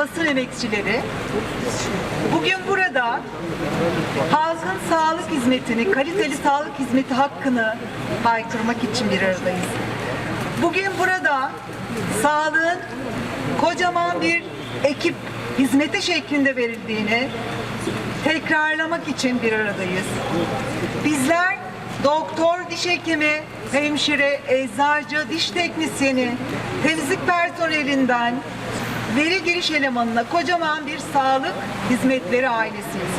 emekçileri bugün burada halkın sağlık hizmetini, kaliteli sağlık hizmeti hakkını haykırmak için bir aradayız. Bugün burada sağlığın kocaman bir ekip hizmeti şeklinde verildiğini tekrarlamak için bir aradayız. Bizler doktor, diş hekimi, hemşire, eczacı, diş teknisyeni, temizlik personelinden veri giriş elemanına kocaman bir sağlık hizmetleri ailesiyiz.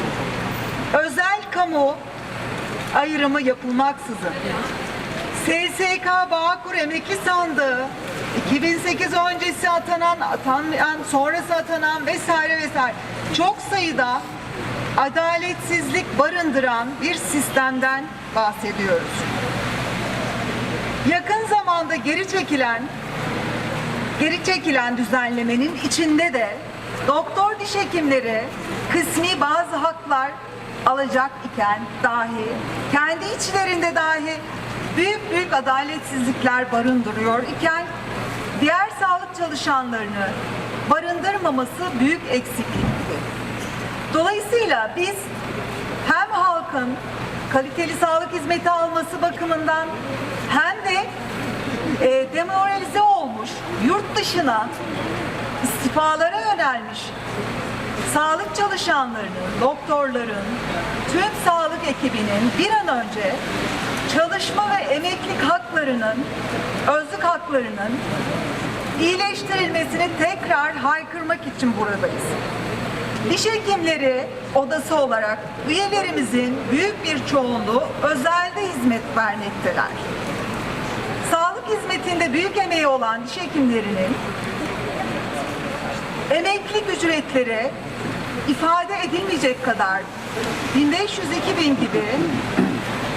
Özel kamu ayrımı yapılmaksızın SSK Bağkur Emekli Sandığı 2008 öncesi atanan, atanmayan, sonrası atanan vesaire vesaire çok sayıda adaletsizlik barındıran bir sistemden bahsediyoruz. Yakın zamanda geri çekilen geri çekilen düzenlemenin içinde de doktor diş hekimleri kısmi bazı haklar alacak iken dahi kendi içlerinde dahi büyük büyük adaletsizlikler barındırıyor iken diğer sağlık çalışanlarını barındırmaması büyük eksiklikti. Dolayısıyla biz hem halkın kaliteli sağlık hizmeti alması bakımından hem de e, demoralize yurt dışına istifalara yönelmiş sağlık çalışanlarının, doktorların, tüm sağlık ekibinin bir an önce çalışma ve emeklilik haklarının, özlük haklarının iyileştirilmesini tekrar haykırmak için buradayız. Diş hekimleri odası olarak üyelerimizin büyük bir çoğunluğu özelde hizmet vermekteler. Sağlık hizmetinde büyük emeği olan diş hekimlerinin emeklilik ücretleri ifade edilmeyecek kadar 1500-2000 gibi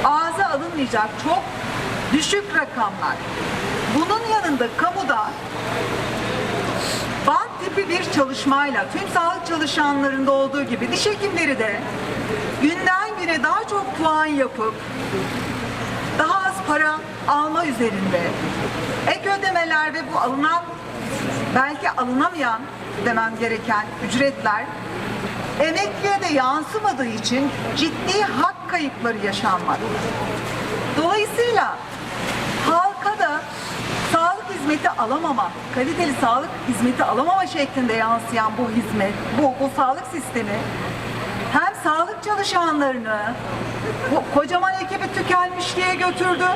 ağza alınmayacak çok düşük rakamlar. Bunun yanında kamuda band tipi bir çalışmayla tüm sağlık çalışanlarında olduğu gibi diş hekimleri de günden güne daha çok puan yapıp para alma üzerinde ek ödemeler ve bu alınan belki alınamayan demem gereken ücretler emekliye de yansımadığı için ciddi hak kayıpları yaşanmakta. Dolayısıyla halka da sağlık hizmeti alamama, kaliteli sağlık hizmeti alamama şeklinde yansıyan bu hizmet, bu, bu sağlık sistemi çalışanlarını kocaman ekibi tükenmişliğe götürdü,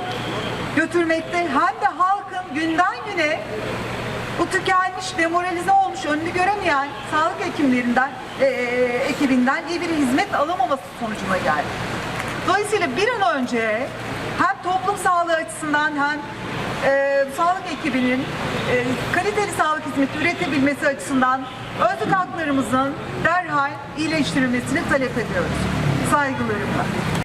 götürmekte hem de halkın günden güne bu tükenmiş, demoralize olmuş, önünü göremeyen sağlık hekimlerinden, eee, ekibinden iyi bir hizmet alamaması sonucuna geldi. Dolayısıyla bir an önce hem toplum sağlığı açısından hem eee, sağlık ekibinin eee, kaliteli sağlık hizmeti üretebilmesi açısından özlük haklarımızın derhal iyileştirilmesini talep ediyoruz. Saygılarımla.